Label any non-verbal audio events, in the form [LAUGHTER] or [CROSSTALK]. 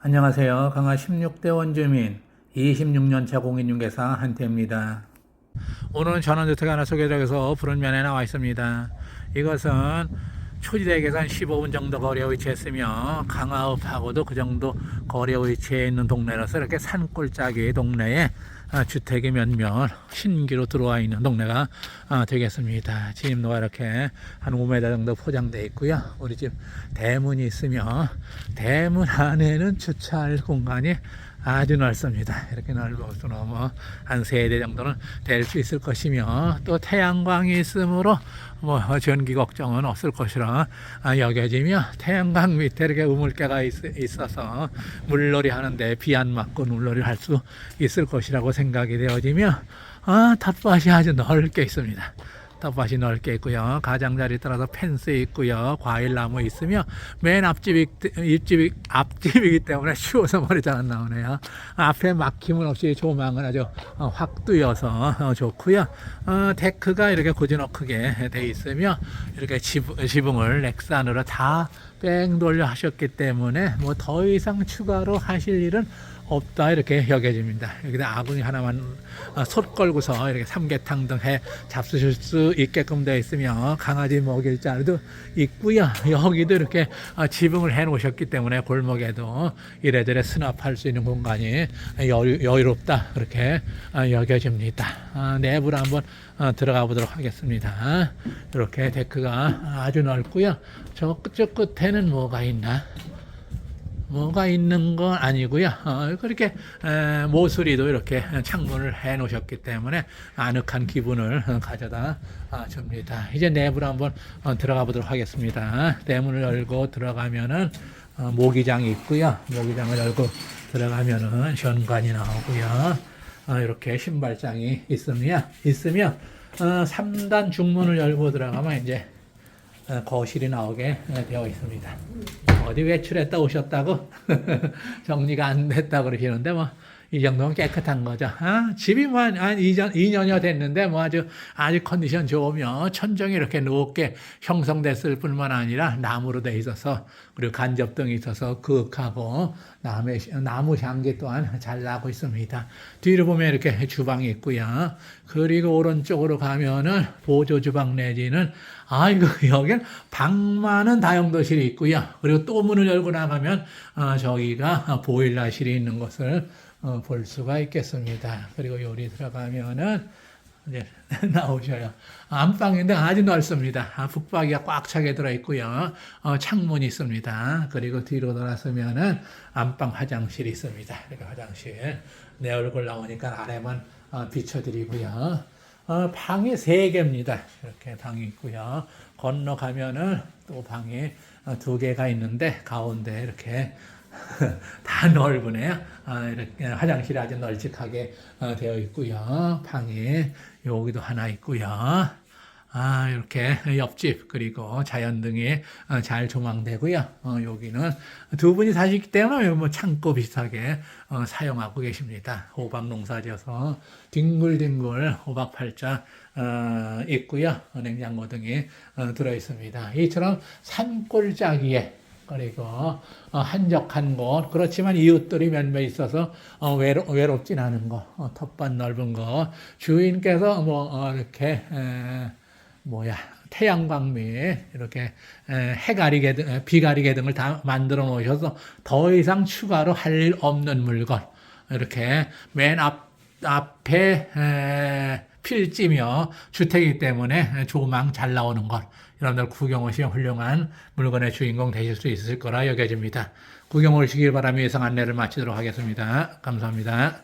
안녕하세요. 강화 16대 원주민 26년차 공인중개사 한태입니다. 오늘은 전원주택 하나 소개드려서 부른 면에 나와 있습니다. 이것은 초지대에서 한 15분 정도 거리에 위치했으며 강화읍하고도 그 정도 거리에 위치해 있는 동네라서 이렇게 산골짜기 동네에 아, 주택이 몇몇 신기로 들어와 있는 동네가 아, 되겠습니다. 진입로가 이렇게 한 5m 정도 포장되어 있고요. 우리 집 대문이 있으며 대문 안에는 주차할 공간이 아주 넓습니다. 이렇게 넓어서 뭐한 세대 정도는 될 수 있을 것이며 또 태양광이 있으므로 뭐 전기 걱정은 없을 것이라 아, 여겨지며 태양광 밑에 이렇게 우물개가 있, 있어서 물놀이 하는데 비 안 맞고 물놀이 할수 있을 것이라고 생각이 되어지며 아, 텃밭이 아주 넓게 있습니다. 텃밭이 넓게 있고요. 가장자리 따라서 펜스 있고요. 과일나무 있으며 맨 앞집이 입집이 앞집이기 때문에 추워서 머리 잘 안 나오네요. 앞에 막힘은 없이 조망은 아주 어, 확 뚫려서 어, 좋고요. 어, 데크가 이렇게 고즈넉하게 돼 있으며 이렇게 지붕, 지붕을 렉산으로 다 뺑 돌려 하셨기 때문에 뭐 더 이상 추가로 하실 일은 없다 이렇게 여겨집니다. 여기다 아궁이 하나만 어, 솥 걸고서 이렇게 삼계탕 등 해 잡수실 수 있게끔 되어 있으며 강아지 먹일 자리도 있고요. 여기도 이렇게 어, 지붕을 해 놓으셨기 때문에 골목에도 이래저래 수납할 수 있는 공간이 여유, 여유롭다 그렇게 어, 여겨집니다. 아, 내부로 한번 어, 들어가 보도록 하겠습니다. 이렇게 데크가 아주 넓고요. 저쪽 끝에는 뭐가 있나? 뭐가 있는 건 아니고요. 어, 그렇게 에, 모서리도 이렇게 창문을 해 놓으셨기 때문에 아늑한 기분을 어, 가져다 아, 줍니다. 이제 내부로 한번 어, 들어가 보도록 하겠습니다. 대문을 열고 들어가면은 어, 모기장이 있고요. 모기장을 열고 들어가면은 현관이 나오고요. 어, 이렇게 신발장이 있으며 있으며 어, 3단 중문을 열고 들어가면 이제 어, 거실이 나오게 어, 되어 있습니다. 어디 외출했다 오셨다고? [LAUGHS] 정리가 안 됐다 그러시는데 뭐 이 정도면 깨끗한 거죠. 아, 집이 뭐 한 2년, 2년여 됐는데 뭐 아주 아주 컨디션 좋으며 천정이 이렇게 높게 형성됐을 뿐만 아니라 나무로 돼 있어서 그리고 간접등이 있어서 그윽하고 나무, 나무 향기 또한 잘 나고 있습니다. 뒤로 보면 이렇게 주방이 있고요. 그리고 오른쪽으로 가면은 보조 주방 내지는 아이고 여긴 방만은 다용도실이 있고요. 그리고 또 문을 열고 나가면 어, 저기가 보일러실이 있는 것을 어, 볼 수가 있겠습니다. 그리고 요리 들어가면은 이제 [LAUGHS] 나오셔요. 안방인데 아주 넓습니다. 아, 북박이가 꽉 차게 들어 있고요. 어, 창문이 있습니다. 그리고 뒤로 돌아서면은 안방 화장실이 있습니다. 이렇게 화장실. 내 얼굴 나오니까 아래만 어, 비춰드리고요. 어, 방이 세 개입니다. 이렇게 방이 있고요. 건너가면은 또 방이 어, 두 개가 있는데 가운데 이렇게 [LAUGHS] 다 넓으네요. 아, 이렇게 화장실이 아주 널찍하게 어, 되어 있고요. 방이 여기도 하나 있고요. 아, 이렇게 옆집 그리고 자연 등이 어, 잘 조망되고요. 어, 여기는 두 분이 사시기 때문에 뭐 창고 비슷하게 어, 사용하고 계십니다. 호박 농사지어서 뒹굴뒹굴 호박 팔자 어, 있고요. 어, 냉장고 등이 어, 들어 있습니다. 이처럼 산골짜기에 그리고 어, 한적한 곳. 그렇지만 이웃들이 몇몇 있어서 어, 외로, 외롭진 않은 거 어, 텃밭 넓은 거 주인께서 뭐 어, 이렇게 에, 뭐야 태양광 및 이렇게 에, 해 가리개 등, 에, 비 가리개 등을 다 만들어 놓으셔서 더 이상 추가로 할 일 없는 물건. 이렇게 맨 앞 앞에 에, 필지며 주택이기 때문에 조망 잘 나오는 것 여러분들 구경 오시면 훌륭한 물건의 주인공 되실 수 있을 거라 여겨집니다. 구경 오시길 바라며 예상 안내를 마치도록 하겠습니다. 감사합니다.